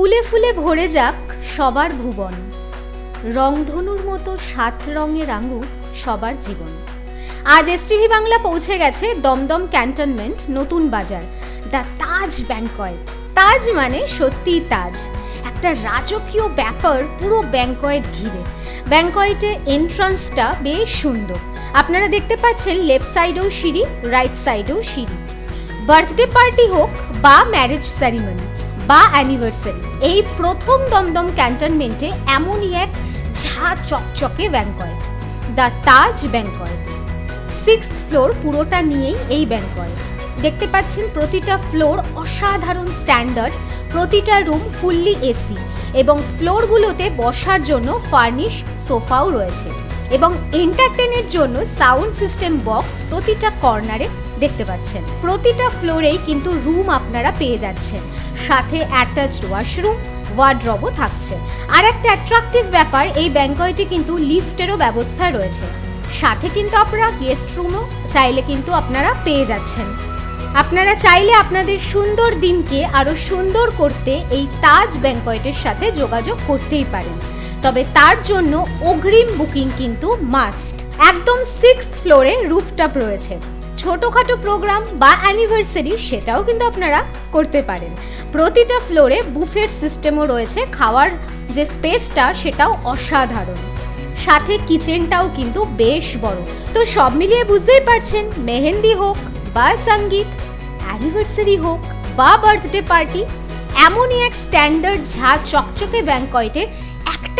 ফুলে ফুলে ভরে যাক সবার ভুবন। রংধনুর মতো সাত রঙের আঙুর সবার জীবন। আজ এসটিভি বাংলা পৌঁছে গেছে দমদম ক্যান্টনমেন্ট নতুন বাজার, দ্য তাজ ব্যাংকয়েট। তাজ মানে সত্যিই তাজ। একটা রাজকীয় ব্যাপার পুরো ব্যাংকয়েট ঘিরে। ব্যাংকয়েটে এন্ট্রান্সটা বেশ সুন্দর। আপনারা দেখতে পাচ্ছেন লেফট সাইডেও সিঁড়ি রাইট সাইডেও সিঁড়ি। বার্থডে পার্টি হোক বা ম্যারেজ সেরিমনি বা অ্যানিভার্সারি এই প্রথম দমদম ক্যান্টনমেন্টে এমনই এক ঝা চকচকে banquet the Taj banquet six floor পুরোটা নিয়েই এই ব্যাংকয়েট দেখতে পাচ্ছেন প্রতিটা ফ্লোর অসাধারণ স্ট্যান্ডার্ড প্রতিটা রুম ফুললি এসি এবং ফ্লোরগুলোতে বসার জন্য ফার্নিশ সোফাও রয়েছে। এবং এন্টারটেনের জন্য সাউন্ড সিস্টেম বক্স প্রতিটা কর্নারে দেখতে পাচ্ছেন। প্রতিটা ফ্লোরেই কিন্তু রুম আপনারা পেয়ে যাচ্ছেন। সাথে অ্যাটাচড ওয়াশরুম ওয়ার্ড্রবও থাকছে। আর একটা অ্যাট্রাকটিভ ব্যাপার, এই ব্যাংকয়েটে কিন্তু লিফটেরও ব্যবস্থা রয়েছে। সাথে কিন্তু আপনারা গেস্ট রুমও চাইলে কিন্তু আপনারা পেয়ে যাচ্ছেন। আপনারা চাইলে আপনাদের সুন্দর দিনকে আরও সুন্দর করতে এই তাজ ব্যাংকয়েটের সাথে যোগাযোগ করতেই পারেন। তবে তার জন্য অগ্রিম বুকিং কিন্তু মাস্ট। একদম সিক্স ফ্লোরে রুফটপ রয়েছে। ছোটোখাটো প্রোগ্রাম বা অ্যানিভার্সারি সেটাও কিন্তু আপনারা করতে পারেন। প্রতিটা ফ্লোরে বুফের সিস্টেমও রয়েছে। খাওয়ার যে স্পেসটা সেটাও অসাধারণ। সাথে কিচেনটাও কিন্তু বেশ বড়। তো সব মিলিয়ে বুঝতেই পারছেন, মেহেন্দি হোক বা সংগীত অ্যানিভার্সারি হোক বা বার্থডে পার্টি এমনই এক স্ট্যান্ডার্ড ঝা চকচকে ব্যাংকয়েটের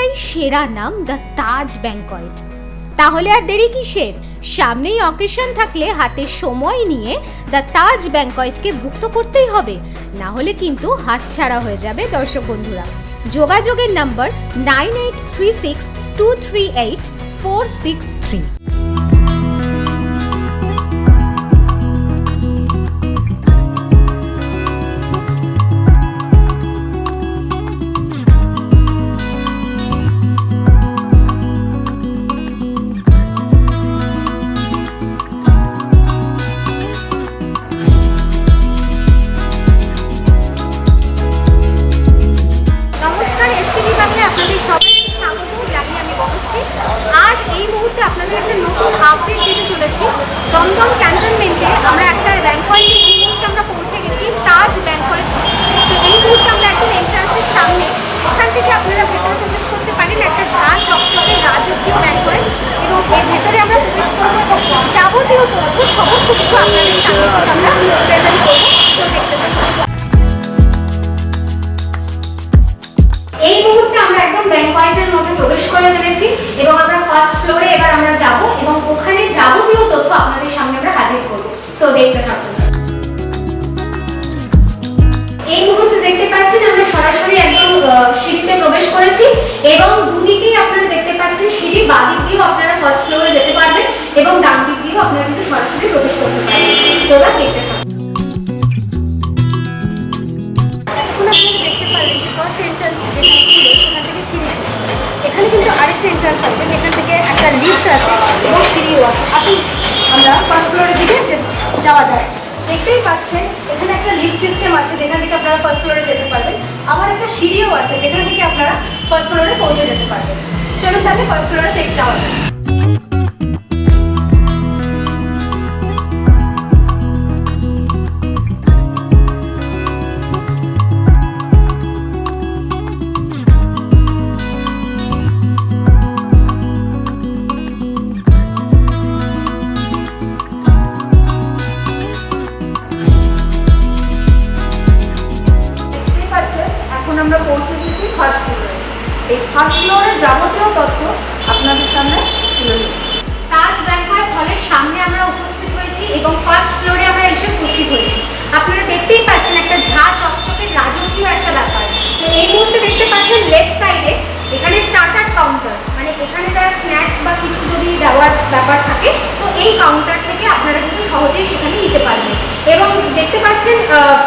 একটাই সেরা নাম দ্য তাজ ব্যাংকয়েট তাহলে আর দেরি কিসের? সামনেই অকেশন থাকলে হাতে সময় নিয়ে দ্য তাজ ব্যাংকয়েটকে ভুক্ত করতেই হবে। না হলে কিন্তু হাতছাড়া হয়ে যাবে দর্শক বন্ধুরা। যোগাযোগের number nine eight three six two three eight four six three. পাচ্ছেন সিঁড়ি বাদিক দিয়েও আপনারা ফার্স্ট ফ্লোরে যেতে পারবেন এবং ডান দিক দিয়েও আপনারা কিন্তু সরাসরি প্রবেশ করতে পারবেন। সো এবার দেখতে যে ফার্স্ট সেখান থেকে সিঁড়ি আরেকটা আছে, যেখান থেকে একটা আছে এবং সিঁড়িও আছে। আমরা ফার্স্ট ফ্লোরের দিকে যাওয়া যায় দেখতেই পাচ্ছেন, এখানে একটা লিফ সিস্টেম আছে, যেখান থেকে আপনারা ফার্স্ট ফ্লোরে যেতে পারবেন। আবার একটা সিঁড়িও আছে, যেখান থেকে আপনারা ফার্স্ট ফ্লোরে পৌঁছে যেতে পারবেন। চলুন তাহলে ফার্স্ট ফ্লোরে দেখতে যাওয়া ব্যাপার থাকে, তো এই কাউন্টার থেকে আপনারা কিন্তু সহজেই সেখানে নিতে পারবেন। এবং দেখতে পাচ্ছেন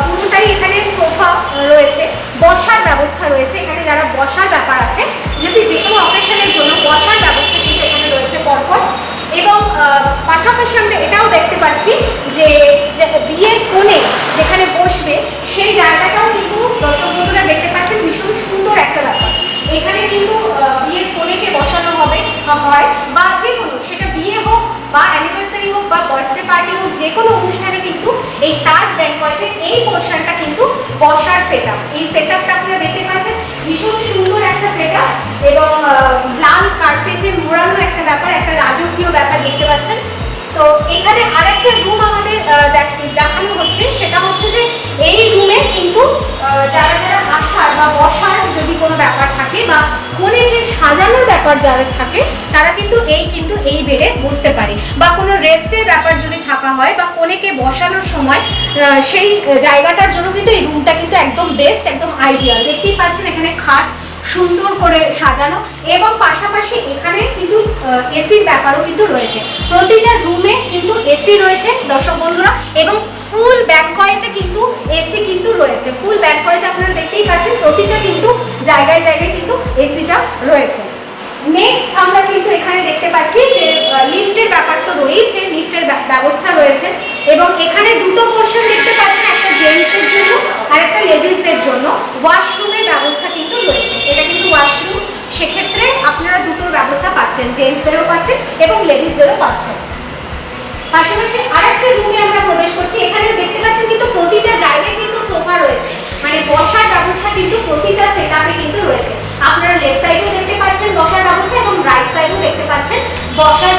পুরোটাই এখানে সোফা রয়েছে, বসার ব্যবস্থা রয়েছে। এখানে যারা বসার ব্যাপার আছে, যদি যে কোনো অকেশনের জন্য বসার ব্যবস্থা কিন্তু এখানে রয়েছে পরপর এবং পাশাপাশি আমরা এটাও দেখতে পাচ্ছি যে বিয়ের কোণে যেখানে এই পোর্শনটা কিন্তু বসার সেট এই সেট আপনারা দেখতে পাচ্ছেন, ভীষণ সুন্দর একটা সেট এবং লাল কার্পেটে মোড়ানো একটা ব্যাপার, একটা রাজকীয় ব্যাপার দেখতে পাচ্ছেন। তো এখানে আরেকটা রুম আমাদের দেখানো হচ্ছে। সেটা হচ্ছে যে এই রুমে কিন্তু যারা যারা আসার বা বসার যদি কোনো ব্যাপার থাকে বা কোনেকে সাজানোর ব্যাপার যাদের থাকে, তারা কিন্তু এই কিন্তু এই বেডে বসতে পারে। বা কোনো রেস্টের ব্যাপার যদি থাকা হয় বা কোনেকে বসানোর সময় সেই জায়গাটার জন্য কিন্তু এই রুমটা কিন্তু একদম বেস্ট একদম আইডিয়াল দেখতেই পাচ্ছেন এখানে খাট সুন্দর করে সাজানো এবং পাশাপাশি এখানে কিন্তু এসির ব্যাপারও কিন্তু রয়েছে। প্রতিটা রুমে কিন্তু এসি রয়েছে, দর্শক বন্ধুরা, এবং ফুল ব্যাক ব্যাককয়েটে কিন্তু এসি কিন্তু রয়েছে। ফুল ব্যাককয়েটে আপনারা দেখতেই পাচ্ছেন, প্রতিটা কিন্তু জায়গায় জায়গায় কিন্তু এসিটা রয়েছে। নেক্সট আমরা কিন্তু এখানে দেখতে পাচ্ছি যে লিফটের ব্যাপার তো রয়েছে লিফটের ব্যবস্থা রয়েছে। এবং এখানে দুটো পোর্শন দেখতে পাচ্ছেন, একটা জেন্টসের জন্য আর একটা লেডিসদের জন্য। ওয়াশরুমের ব্যবস্থা কিন্তু রয়েছে। এটা কিন্তু ওয়াশরুম সেক্ষেত্রে আপনারা দুটোর ব্যবস্থা পাচ্ছেন জেন্টসদেরও পাচ্ছেন এবং লেডিসদেরও পাচ্ছেন। পাশাপাশি আরেকটা রুমে আমরা প্রবেশ করছি। এখানে দেখতে পাচ্ছেন কিন্তু প্রতিটা জায়গায় কিন্তু সোফা রয়েছে। মানে বসার ব্যবস্থা কিন্তু প্রতিটা সেটআপে কিন্তু রয়েছে। আপনারা লেফট সাইডেও দেখতে পাচ্ছেন বসার ব্যবস্থা এবং রাইট সাইডেও দেখতে পাচ্ছেন বসার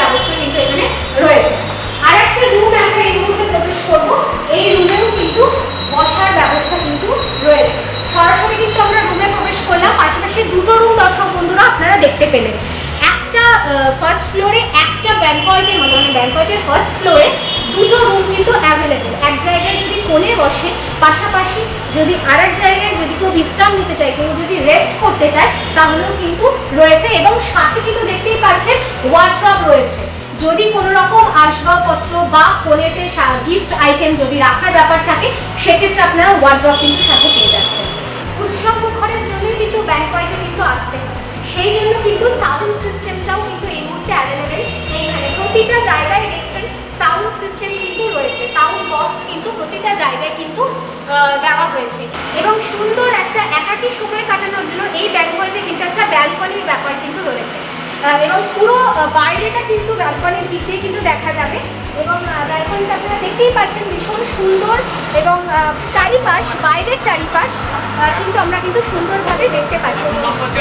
ব্যাংকয়েটের ফার্স্ট ফ্লোরে দুটো রুম কিন্তু অ্যাভেলেবেল এক জায়গায় যদি কোণে বসে, পাশাপাশি যদি আরেক জায়গায় যদি কেউ বিশ্রাম নিতে চায়, কেউ যদি রেস্ট করতে চায়, তাহলেও কিন্তু রয়েছে এবং সাথে কিন্তু দেখতেই পাচ্ছেন ওয়ার্ড্রপ রয়েছে। যদি কোনো রকম আসবাবপত্র বা কোনেতে গিফট আইটেম যদি রাখার ব্যাপার থাকে, সেক্ষেত্রে আপনারা ওয়ার্ড্রপ কিন্তু সাথে পেয়ে যাচ্ছেন। উৎসব মুখরের জন্য কিন্তু ব্যাংকয়েটে কিন্তু আসতে হয় সেই জন্য কিন্তু সাউন্ড সিস্টেমটাও কিন্তু এই মুহূর্তে অ্যাভেলেবেল প্রতিটা জায়গায় দেখছেন সাউন্ড সিস্টেম কিন্তু রয়েছে সাউন্ড বক্স কিন্তু প্রতিটা জায়গায় কিন্তু দেওয়া হয়েছে। এবং সুন্দর একটা একাকী সময় কাটানোর জন্য এই ব্যাংকয়েটে কিন্তু একটা ব্যালকনির ব্যাপার কিন্তু রয়েছে। এবং পুরো বাইরেটা কিন্তু ব্যালকনির দিক দিয়ে কিন্তু দেখা যাবে। এবং ব্যালকনিটা আপনারা দেখতেই পাচ্ছেন ভীষণ সুন্দর এবং চারিপাশ, বাইরের চারিপাশ কিন্তু আমরা কিন্তু সুন্দরভাবে দেখতে পাচ্ছি।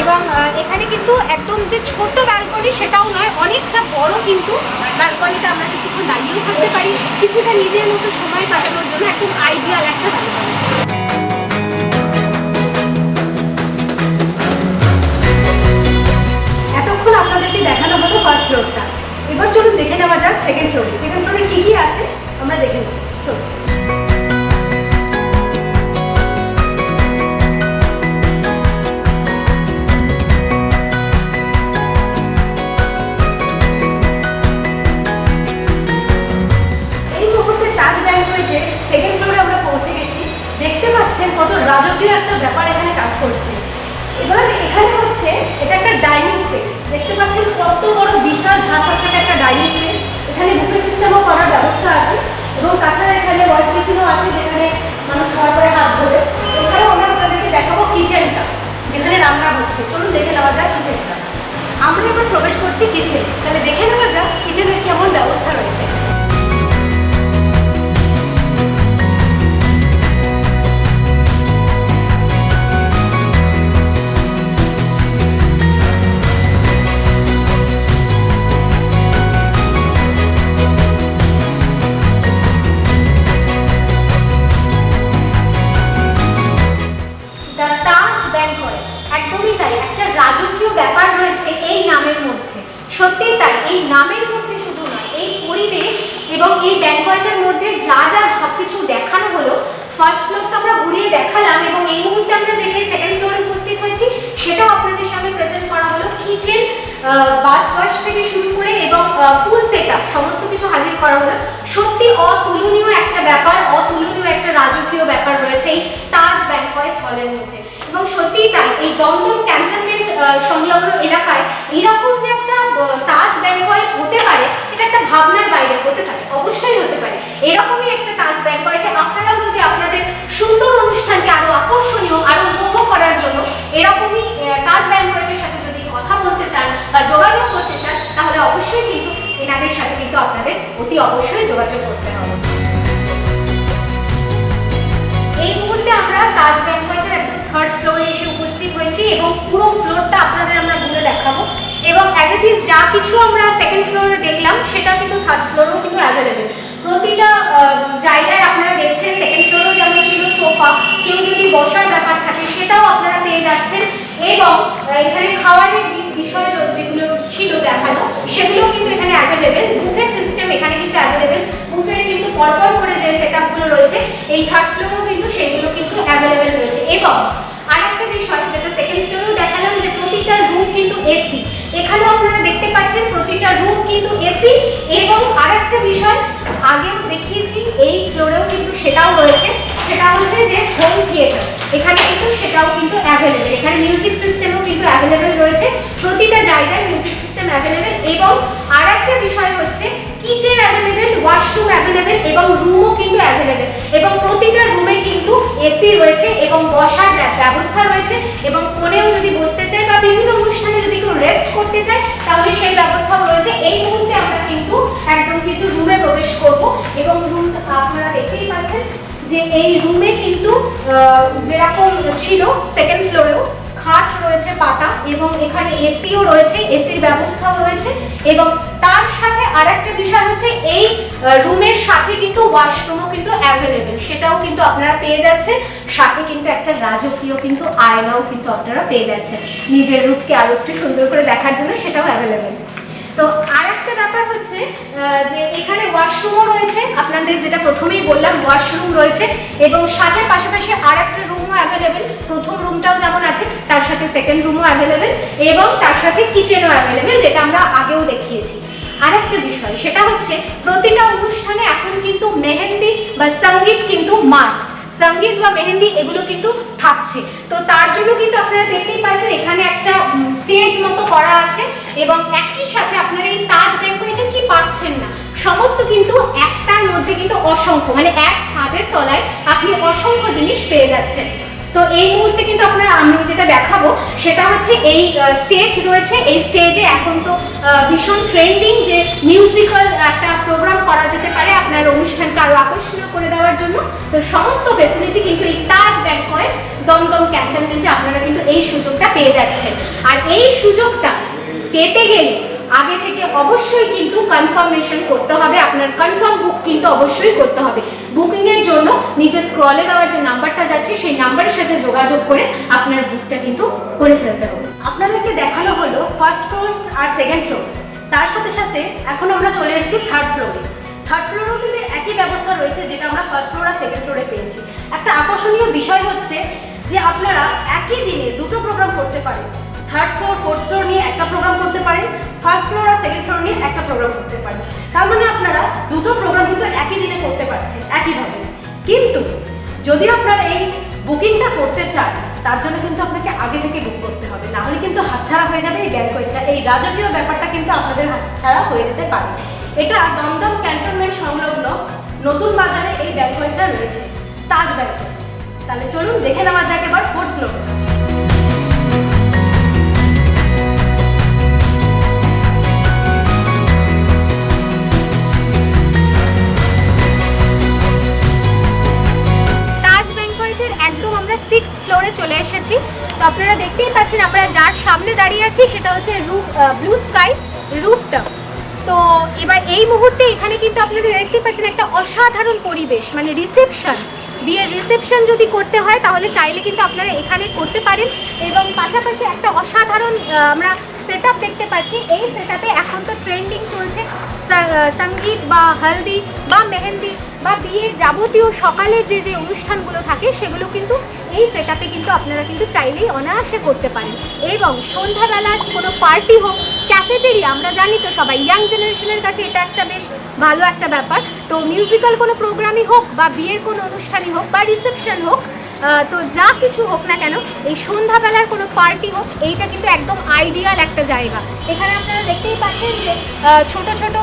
এবং এখানে কিন্তু একদম যে ছোট ব্যালকনি সেটাও নয়, অনেকটা বড় কিন্তু ব্যালকনিতে আমরা কিছুক্ষণ দাঁড়িয়েও থাকতে পারি। কিছুটা নিজের মতো সময় কাটানোর জন্য একদম আইডিয়াল একটা ব্যালকনি। দেখানো হলো ফার্স্ট ফ্লোরটা এবার চলুন দেখে নেওয়া যাক সেকেন্ড ফ্লোরে সেকেন্ড ফ্লোরে কী কী আছে? আমরা দেখে নেব। চলুন। হচ্ছে চলুন দেখে নেওয়া যাক কিচেনটা আমরা এবার প্রবেশ করছি কিচেন তাহলে দেখে নেওয়া যাক কিচেনের কেমন ব্যবস্থা রয়েছে। যা যা সব কিছু দেখানো হলো ফার্স্ট ফ্লোর তো আমরা ঘুরিয়ে দেখালাম এবং এই মুহূর্তে আমরা যেখানে সেকেন্ড ফ্লোরে উপস্থিত হয়েছি, সেটাও আপনাদের সামনে প্রেজেন্ট করা হলো। কিচেন বাথ ওয়াশ থেকে শুরু করে এবং ফুল সেট আপ সমস্ত কিছু হাজির করা হলো। সত্যি অতুলনীয় একটা ব্যাপার, অতুলনীয় একটা রাজকীয় ব্যাপার রয়েছে এই তাজ ব্যাংকয়েট হলের মধ্যে। এবং সত্যিই তাই, এই দমদম ক্যান্টনমেন্ট সংলগ্ন এলাকায় এরকম যে একটা তাজ ব্যাংকয়েট হতে পারে, এটা একটা ভাবনার বাইরে হতে পারে, অবশ্যই হতে পারে। এরকমই একটা কাজ তাজ ব্যাংকয়েটে আপনারাও যদি আপনাদের সুন্দর অনুষ্ঠানকে আরও আকর্ষণীয় আরও উপভোগ করার জন্য এরকমই আহ, তাজ ব্যাংকয়েটের সাথে যদি কথা বলতে চান বা যোগাযোগ করতে চান তাহলে অবশ্যই কিন্তু এনাদের সাথে কিন্তু আপনাদের অতি অবশ্যই যোগাযোগ করতে হবে। এই মুহূর্তে আমরা তাজ ব্যাংকয়েটের একদম থার্ড ফ্লোরে এসে উপস্থিত হয়েছি এবং পুরো ফ্লোরটা আপনাদের আমরা ঘুরে দেখাবো। এবং অ্যাজ ইট ইজ যা কিছু আমরা সেকেন্ড ফ্লোরে দেখলাম সেটা কিন্তু থার্ড ফ্লোরেও কিন্তু অ্যাভেলেবেল প্রতিটা জায়গায় আপনারা দেখছেন সেকেন্ড ফ্লোরেও যেমন ছিল সোফা কেউ যদি বসার ব্যাপার থাকে সেটাও আপনারা পেয়ে যাচ্ছেন। এবং এখানে খাওয়ারের বিষয় যেগুলো ছিল দেখানো, সেগুলোও কিন্তু এখানে অ্যাভেলেবেল বুফে সিস্টেম এখানে কিন্তু অ্যাভেলেবেল বুফের কিন্তু পরপর করে যে সেট আপগুলো রয়েছে, এই থার্ড ফ্লোরেও কিন্তু সেগুলো কিন্তু অ্যাভেলেবেল রয়েছে। এবং আরেকটা বিষয়, যেটা সেকেন্ড ফ্লোরেও দেখালাম, যে প্রতিটা রুম কিন্তু এসি এখানেও আপনারা দেখতে পাচ্ছেন, প্রতিটা রুম কিন্তু এসি এবং আরেকটা বিষয় আগেও দেখিয়েছি, এই ফ্লোরেও কিন্তু সেটাও রয়েছে। সেটা হচ্ছে যে হোম থিয়েটার এখানে কিন্তু সেটাও কিন্তু অ্যাভেলেবেল এখানে মিউজিক সিস্টেমও কিন্তু অ্যাভেলেবেল রয়েছে। প্রতিটা জায়গায় মিউজিক সিস্টেম অ্যাভেলেবেল এবং আরেকটা বিষয় হচ্ছে কিচেন অ্যাভেলেবেল ওয়াশরুম অ্যাভেলেবেল এবং রুমও কিন্তু অ্যাভেলেবেল এবং প্রতিটা রুমে কিন্তু এসি রয়েছে এবং বসার ব্যবস্থা রয়েছে এবং কোণেও যদি বসতে চায় বা বিভিন্ন অনুষ্ঠানে যদি কেউ রেস্ট করতে চায়, তাহলে সেই ব্যবস্থাও রয়েছে। এই মুহূর্তে আমরা কিন্তু একদম কিন্তু রুমে প্রবেশ করব এবং রুম আপনারা দেখতেই পাচ্ছেন যে এই রুমে কিন্তু যেরকম ছিল সেকেন্ড ফ্লোরেও খাট রয়েছে পাতা এবং এখানে এসিও রয়েছে, এসির ব্যবস্থাও রয়েছে, এবং তার সাথে আর একটা বিষয় হচ্ছে এই রুমের সাথে কিন্তু ওয়াশরুমও কিন্তু অ্যাভেলেবেল সেটাও কিন্তু আপনারা পেয়ে যাচ্ছেন, সাথে কিন্তু একটা রাজকীয় কিন্তু আয়নাও কিন্তু আপনারা পেয়ে যাচ্ছেন, নিজের রুটকে আরও একটু সুন্দর করে দেখার জন্য সেটাও অ্যাভেলেবেল তো আর হচ্ছে যে এখানে ওয়াশরুমও রয়েছে। আপনাদের যেটা প্রথমেই বললাম ওয়াশরুম রয়েছে এবং সাথে পাশাপাশি আর একটা রুমও অ্যাভেলেবেল প্রথম রুমটাও যেমন আছে, তার সাথে সেকেন্ড রুমও অ্যাভেলেবেল এবং তার সাথে কিচেনও অ্যাভেলেবেল যেটা আমরা আগেও দেখিয়েছি। আরেকটা বিষয়, সেটা হচ্ছে প্রতিটা অনুষ্ঠানে এখন কিন্তু মেহেন্দি বা সংগীত কিন্তু মাস্ট সংগীত বা মেহেন্দি এগুলো কিন্তু থাকছে। তো তার জন্য কিন্তু আপনারা দেখতেই পাচ্ছেন, এখানে একটা স্টেজ মতো করা আছে। এবং একই সাথে আপনারা এই তাজ ব্যাংকোয়েটে কি পাচ্ছেন না? সমস্ত কিন্তু একটার মধ্যে কিন্তু অসংখ্য মানে এক ছাদের তলায় আপনি অসংখ্য জিনিস পেয়ে যাচ্ছেন। তো এই মুহূর্তে কিন্তু আপনারা আমি যেটা দেখাবো, সেটা হচ্ছে এই স্টেজ রয়েছে। এই স্টেজে এখন তো ভীষণ ট্রেন্ডিং যে মিউজিক্যাল একটা প্রোগ্রাম করা যেতে পারে আপনার অনুষ্ঠানকে আরও আকর্ষণীয় করে দেওয়ার জন্য। তো সমস্ত ফেসিলিটি কিন্তু এই তাজ ব্যাংকয়েট দমদম ক্যান্টনমেন্টে আপনারা কিন্তু এই সুযোগটা পেয়ে যাচ্ছেন। আর এই সুযোগটা পেতে গেলে আগে থেকে অবশ্যই কিন্তু কনফার্মেশন করতে হবে। আপনার কনফার্ম বুক কিন্তু অবশ্যই করতে হবে। বুকিংয়ের জন্য নিচে স্ক্রলে দেওয়ার যে নাম্বারটা যাচ্ছে, সেই নাম্বারের সাথে যোগাযোগ করে আপনার বুকটা কিন্তু করে ফেলতে হবে। আপনাদেরকে দেখানো হলো ফার্স্ট ফ্লোর আর সেকেন্ড ফ্লোর তার সাথে সাথে এখন আমরা চলে এসেছি থার্ড ফ্লোরে থার্ড ফ্লোরেও কিন্তু একই ব্যবস্থা রয়েছে যেটা আমরা ফার্স্ট ফ্লোর আর সেকেন্ড ফ্লোরে পেয়েছি। একটা আকর্ষণীয় বিষয় হচ্ছে যে আপনারা একই দিনে দুটো প্রোগ্রাম করতে পারেন। থার্ড ফ্লোর ফোর্থ ফ্লোর নিয়ে একটা প্রোগ্রাম করতে পারেন ফার্স্ট ফ্লোর আর সেকেন্ড ফ্লোর নিয়ে একটা প্রোগ্রাম করতে পারেন তার মানে আপনারা দুটো প্রোগ্রাম কিন্তু একই দিনে করতে পারছেন, একইভাবে। কিন্তু যদি আপনারা এই বুকিংটা করতে চান, তার জন্য কিন্তু আপনাকে আগে থেকে বুক করতে হবে, না হলে কিন্তু হাতছাড়া হয়ে যাবে এই ব্যাংকোয়েটটা এই রাজকীয় ব্যাপারটা কিন্তু আপনাদের হাতছাড়া হয়ে যেতে পারে। এটা দমদম ক্যান্টনমেন্ট সংলগ্ন নতুন বাজারে এই ব্যাংকোয়েটটা রয়েছে, তাজ ব্যাংকোয়েট তাহলে চলুন দেখে নেওয়া যাক এবার ফোর্থ ফ্লোর আছি সেটা হচ্ছে রুফ ব্লু স্কাই রুফটপ তো এবার এই মুহূর্তে এখানে কিন্তু আপনারা দেখতে পাচ্ছেন একটা অসাধারণ পরিবেশ মানে রিসেপশন বিয়ের রিসেপশন যদি করতে হয়, তাহলে চাইলে কিন্তু আপনারা এখানে করতে পারেন। এবং পাশাপাশি একটা অসাধারণ আমরা সেট দেখতে পাচ্ছি। এই সেট এখন তো ট্রেন্ডিং চলছে সংগীত বা হলদি বা মেহেন্দি। বা বিয়ের যাবতীয় সকালের যে যে অনুষ্ঠানগুলো থাকে, সেগুলো কিন্তু এই সেট কিন্তু আপনারা কিন্তু চাইলেই অনায়াসে করতে পারেন। এবং সন্ধ্যাবেলার কোনো পার্টি হোক ক্যাফেটেরিয়া আমরা জানি তো সবাই ইয়াং জেনারেশনের কাছে এটা একটা বেশ ভালো একটা ব্যাপার। তো মিউজিক্যাল কোনো প্রোগ্রামই হোক বা বিয়ের কোনো অনুষ্ঠানই হোক বা রিসেপশন হোক তো যা কিছু হোক না কেন, এই সন্ধ্যাবেলার কোনো পার্টি হোক, এইটা কিন্তু একদম আইডিয়াল একটা জায়গা। এখানে আপনারা দেখতেই পাচ্ছেন যে ছোট ছোট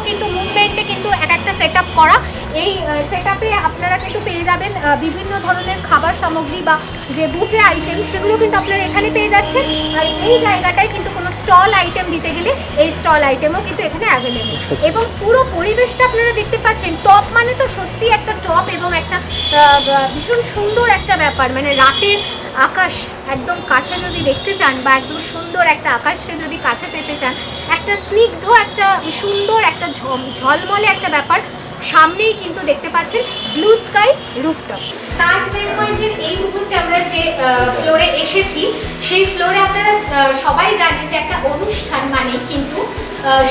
সেট করা। এই সেট আপনারা কিন্তু পেয়ে যাবেন বিভিন্ন ধরনের খাবার সামগ্রী বা যে বুফে আইটেম সেগুলো কিন্তু আপনারা এখানে পেয়ে যাচ্ছেন। আর এই জায়গাটায় কিন্তু কোনো স্টল আইটেম দিতে গেলে এই স্টল আইটেমও কিন্তু এখানে অ্যাভেলেবেল এবং পুরো পরিবেশটা আপনারা দেখতে পাচ্ছেন টপ মানে তো সত্যি একটা টপ এবং একটা ভীষণ সুন্দর একটা ব্যাপার। মানে রাতের আকাশ একদম কাছে যদি দেখতে চান বা একদম সুন্দর একটা আকাশকে যদি কাছে পেতে চান, একটা স্নিগ্ধ একটা সুন্দর একটা ঝলমলে একটা ব্যাপার সামনেই কিন্তু দেখতে পাচ্ছেন ব্লু স্কাই রুফটপ তাজ পয়েন্টের এই মুহূর্তে আমরা যে ফ্লোরে এসেছি, সেই ফ্লোরে আপনারা সবাই জানেন যে একটা অনুষ্ঠান মানে কিন্তু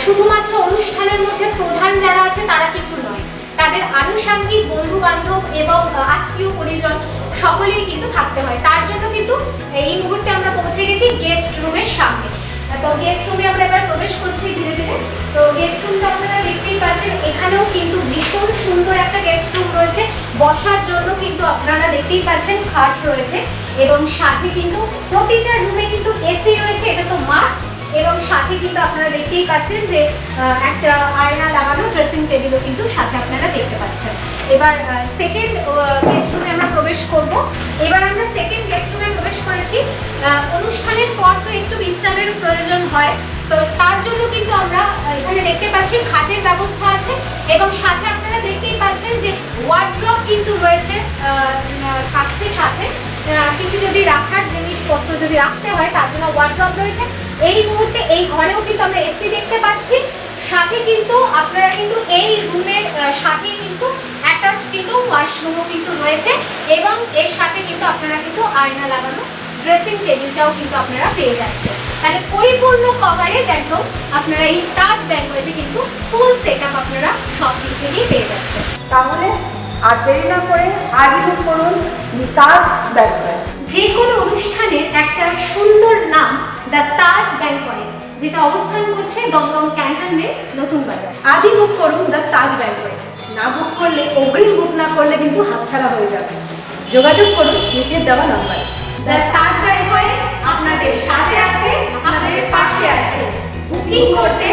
শুধুমাত্র অনুষ্ঠানের মধ্যে প্রধান যারা আছে তারা কিন্তু নয়। তাদের আনুষাঙ্গিক বন্ধু বান্ধব এবং আত্মীয় পরিজন সকলেই কিন্তু থাকতে হয়। তার জন্য কিন্তু এই মুহূর্তে আমরা পৌঁছে গেছি গেস্ট রুমের সামনে। তো গেস্ট রুমে আমরা এবার প্রবেশ করছি ধীরে ধীরে। তো গেস্ট রুমটা আপনারা দেখতেই পাচ্ছেন, এখানেও কিন্তু ভীষণ সুন্দর একটা গেস্ট রুম রয়েছে। বসার জন্য কিন্তু আপনারা দেখতেই পাচ্ছেন খাট রয়েছে এবং সাথে কিন্তু প্রতিটা রুমে কিন্তু এসি রয়েছে, এটা তো মাস্ট এবং সাথে কিন্তু আপনারা দেখতেই পাচ্ছেন যে একটা আয়না লাগানো ড্রেসিং টেবিলও কিন্তু সাথে আপনারা দেখতে পাচ্ছেন। এবার সেকেন্ড গেস্ট রুমে আমরা প্রবেশ করব। এবার আমরা সেকেন্ড গেস্ট রুমে প্রবেশ করেছি। অনুষ্ঠানের পর তো একটু বিশ্রামের প্রয়োজন হয়। তো তার জন্য কিন্তু আমরা এখানে দেখতে পাচ্ছি খাটের ব্যবস্থা আছে এবং সাথে আপনারা দেখতেই পাচ্ছেন যে ওয়ার্ড্রপ কিন্তু রয়েছে থাকছে সাথে। কিছু যদি রাখার জিনিসপত্র যদি রাখতে হয়, তার জন্য ওয়ার্ড্রপ রয়েছে। এই মুহূর্তে এই ঘরেও কিন্তু আমরা এসি দেখতে পাচ্ছি। সাথে কিন্তু আপনারা কিন্তু এই রুমের সাথেই কিন্তু অ্যাটাচ কিন্তু ওয়াশরুমও কিন্তু রয়েছে এবং এর সাথে কিন্তু আপনারা কিন্তু আয়না লাগানো ড্রেসিং টেবিলটাও কিন্তু আপনারা পেয়ে যাচ্ছেন। তাহলে পরিপূর্ণ কভারেজ একদম আপনারা এই তাজ ব্যাঙ্কোয়েটে কিন্তু ফুল সেট আপ আপনারা সব দিক থেকেই পেয়ে যাচ্ছেন। তাহলে আর দেরি না করে আজই বুক করুন তাজ ব্যাংকোয়েট যে কোনো অনুষ্ঠানের একটা সুন্দর নাম দ্য তাজ ব্যাঙ্কয়েট যেটা অবস্থান করছে দমদম ক্যান্টনমেন্ট নতুন বাজার। আজই বুক করুন দ্য তাজ ব্যাংকোয়েট না বুক করলে, অগ্রিম বুক না করলে কিন্তু হাতছাড়া হয়ে যাবে। যোগাযোগ করুন নিচের দেওয়া নাম্বারে। দ্য তাজ ব্যাঙ্কয়েট আপনাদের সাথে আছে, আপনাদের পাশে আছে। বুকিং করতে